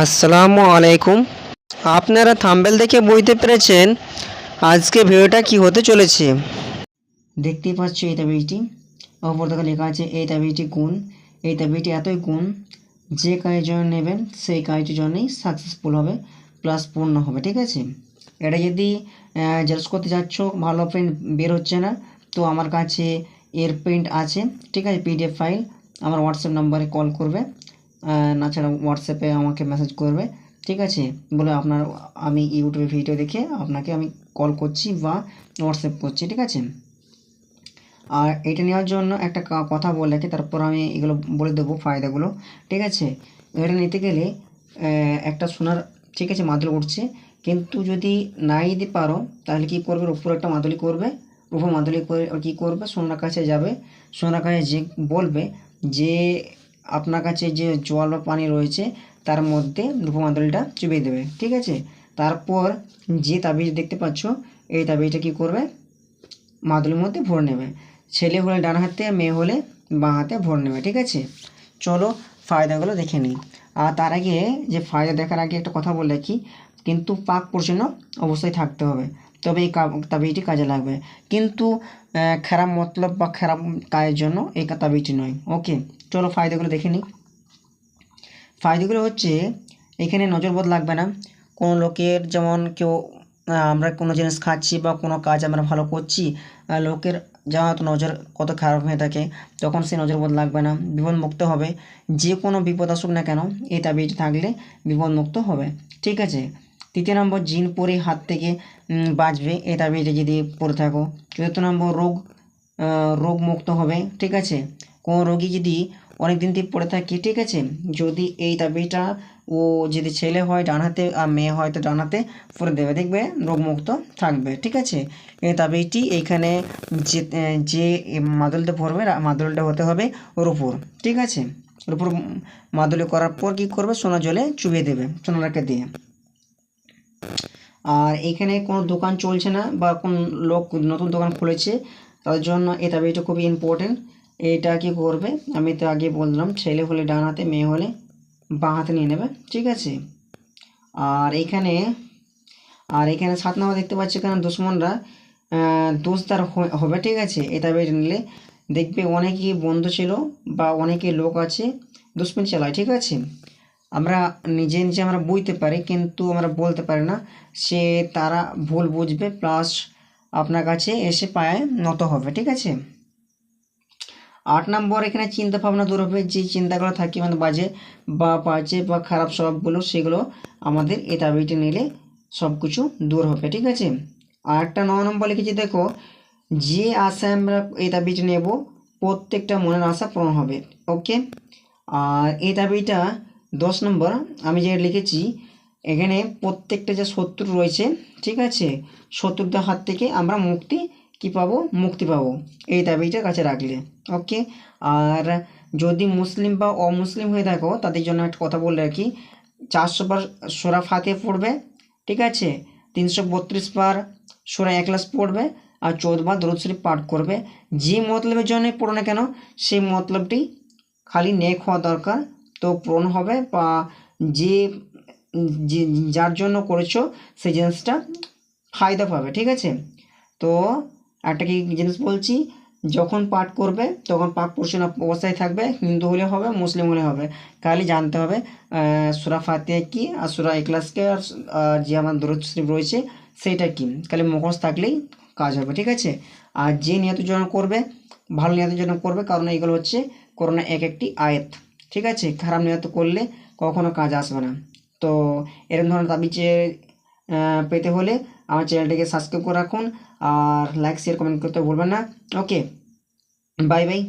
আসসালামু আলাইকুম। আপনারা থাম্বেল দেখে বুঝতে পেরেছেন আজকে ভিডিওটা কি হতে চলেছে। দেখতেই পাচ্ছ এই তাবিজটি। অপর দেখে লেখা আছে, এই তাবিজটি গুণ এই তাবিজটি এতই গুণ যে কাজের জন্য নেবেন, সেই কাজটির জন্যই সাকসেসফুল হবে প্লাস পূর্ণ হবে, ঠিক আছে? এটা যদি জেরক্স করতে যাচ্ছ, ভালো প্রিন্ট বের হচ্ছে না, তো আমার কাছে এর প্রিন্ট আছে, ঠিক আছে পিডিএফ ফাইল আমার হোয়াটসঅ্যাপ নাম্বারে কল করবে। না ছাড়া হোয়াটসঅ্যাপে আমাকে মেসেজ করবে। ঠিক আছে? বলে আপনার, আমি ইউটিউবে ভিডিও দেখে আপনাকে আমি কল করছি বা হোয়াটসঅ্যাপ করছি, ঠিক আছে? আর এটা নেওয়ার জন্য একটা কথা বলে রাখি, তারপর আমি এগুলো বলে দেবো ফায়দাগুলো, ঠিক আছে? এটা নিতে গেলে একটা সোনার, ঠিক আছে, মাদুলি উঠছে। কিন্তু যদি নাই দিতে পারো, তাহলে কি করবে? উপর একটা মাদুলি করবে। উপর মাদুলি করে কী করবে? সোনার কাছে যাবে। সোনার কাছে যে বলবে যে আপনার কাছে যে জল বা পানি রয়েছে, তার মধ্যে রূপমাদলটা চুবিয়ে দেবে, ঠিক আছে? তারপর যে তাবিজ দেখতে পাচ্ছ, এই তাবিজটা কী করবে? মাদুলির মধ্যে ভরে নেবে। ছেলে হলে ডান হাতে, মেয়ে হলে বাঁ হাতে ভরে নেবে, ঠিক আছে? চলো ফায়দাগুলো দেখে নিই। আর তার আগে যে ফায়দা দেখার আগে একটা কথা বলে রাখি, কিন্তু পাক পরিচ্ছন্ন অবস্থায় থাকতে হবে। তবে এই তাবিজটি কাজে লাগবে। কিন্তু খারাপ মতলব বা খারাপ কাজের জন্য এই তাবিজটি নয়। ওকে চলো ফায়দাগুলো দেখে নিই। ফায়দাগুলো হচ্ছে, এখানে নজরবোধ লাগবে না। কোনো লোকের যেমন কেউ আমরা কোনো জিনিস খাচ্ছি বা কোনো কাজ আমরা ভালো করছি লোকের হয়তো নজর কত খারাপ হয়ে থাকে, তখন সেই নজরবোধ লাগবে না। বিপদমুক্ত হবে। যে কোনো বিপদ আসুক না কেন, এই তাবিজটি থাকলে বিপদমুক্ত হবে। ঠিক আছে? তৃতীয় নম্বর জিন পরে হাত থেকে বাঁচবে এই তাবিজটা যদি পরে থাকো। চতুর্থ নম্বর রোগ রোগ মুক্ত হবে, ঠিক আছে? কোনো রোগী যদি অনেক দিন থেকে পড়ে থাকে, ঠিক আছে? যদি এই তাবিজটা ও যদি ছেলে হয় ডান হাতে আর মেয়ে হয়, তো ডান হাতে পরে দেবে, দেখবে রোগমুক্ত থাকবে, ঠিক আছে? এই তাবিজটি এইখানে যে যে মাদুলটা ভরবে রা- মাদুলটা হতে হবে ওর উপর ঠিক আছে? ওর উপর মাদুলি করার পর কী করবে? সোনা জলে চুবিয়ে দেবে, সোনাটাকে দিয়ে। আর এখানে কোনো দোকান চলছে না বা কোন লোক নতুন দোকান খুলেছে তাদের জন্য এই তাবিজটা খুবই ইম্পর্টেন্ট এটা কি করবে? আমি তো আগে বললাম, ছেলে হলে ডান হাতে, মেয়ে হলে বাঁ হাতে নিয়ে নেবে, ঠিক আছে? আর এখানে আর এখানে সাত নম্বর দেখতে পাচ্ছি এখানে দুশ্মনরা দোষদার হবে, ঠিক আছে? এটা তাবিজ নিলে দেখবে অনেকই বন্ধু ছিল বা অনেকে লোক আছে, দুশ্মন চালায়, ঠিক আছে? আমরা নিজে নিজে আমরা বুঝতে পারি, কিন্তু আমরা বলতে পারি না। সে তারা ভুল বুঝবে প্লাস আপনার কাছে এসে পায়ে নত হবে, ঠিক আছে? আট নম্বর, এখানে চিন্তা ভাবনা দূর হবে। যে চিন্তাগুলো থাকে মানে বাজে বা বাজে বা খারাপ স্বভাবগুলো, সেগুলো আমাদের এই তাবিজটি নিলে সব কিছু দূর হবে, ঠিক আছে? আর একটা ন নম্বর লিখেছি, দেখো, যে আশায় আমরা এই তাবিজটা নেব, প্রত্যেকটা মনের আশা পূরণ হবে ওকে আর এই দাবিটা দশ নম্বর, আমি যে লিখেছি, এখানে প্রত্যেকটা যে শত্রু রয়েছে, ঠিক আছে, শত্রুদের হাত থেকে আমরা মুক্তি কি পাবো? মুক্তি পাবো। এই দাবিটা কাছে রাখলে ওকে আর যদি মুসলিম বা অমুসলিম হয়ে থাকো, তাদের জন্য একটা কথা বলে রাখি, চারশো বার সোরা ফাতে পড়বে, ঠিক আছে, তিনশো বত্রিশ বার সোরা একলাস পড়বে, আর চৌদ্দবার দরুদ শরীফ পাঠ করবে। যে মতলবের জন্য পড়ো না কেন, সেই মতলবটি খালি নেক হওয়া দরকার তো পূরণ হবে বা যে যার জন্য করেছ সেই জিনিসটা ফায়দা পাবে, ঠিক আছে? তো একটা কি জিনিস বলছি, যখন পাঠ করবে তখন পাক পোষণ অবস্থায় থাকবে, হিন্দু হলে হবে, মুসলিম হলে হবে। খালি জানতে হবে সুরা ফাতে কি আর সুরা এক্লাসকে আর যে আমার দরুদ শরীফ রয়েছে সেইটা কি? খালি মুখস্থ থাকলেই কাজ হবে, ঠিক আছে? আর যে নিয়তের জন্য করবে, ভালো নিয়তের জন্য করবে, কারণ এগুলো হচ্ছে করোনা এক একটি আয়াত। ঠিক আছে? খারাপ নিয়ত করলে কখনো কাজ আসবে না। তো এরকম ধরনের তাবিজে পেতে হলে আমার চ্যানেলটিকে সাবস্ক্রাইব করে রাখুন। আর লাইক শেয়ার কমেন্ট করতে ভুলবেন না। Okay bye bye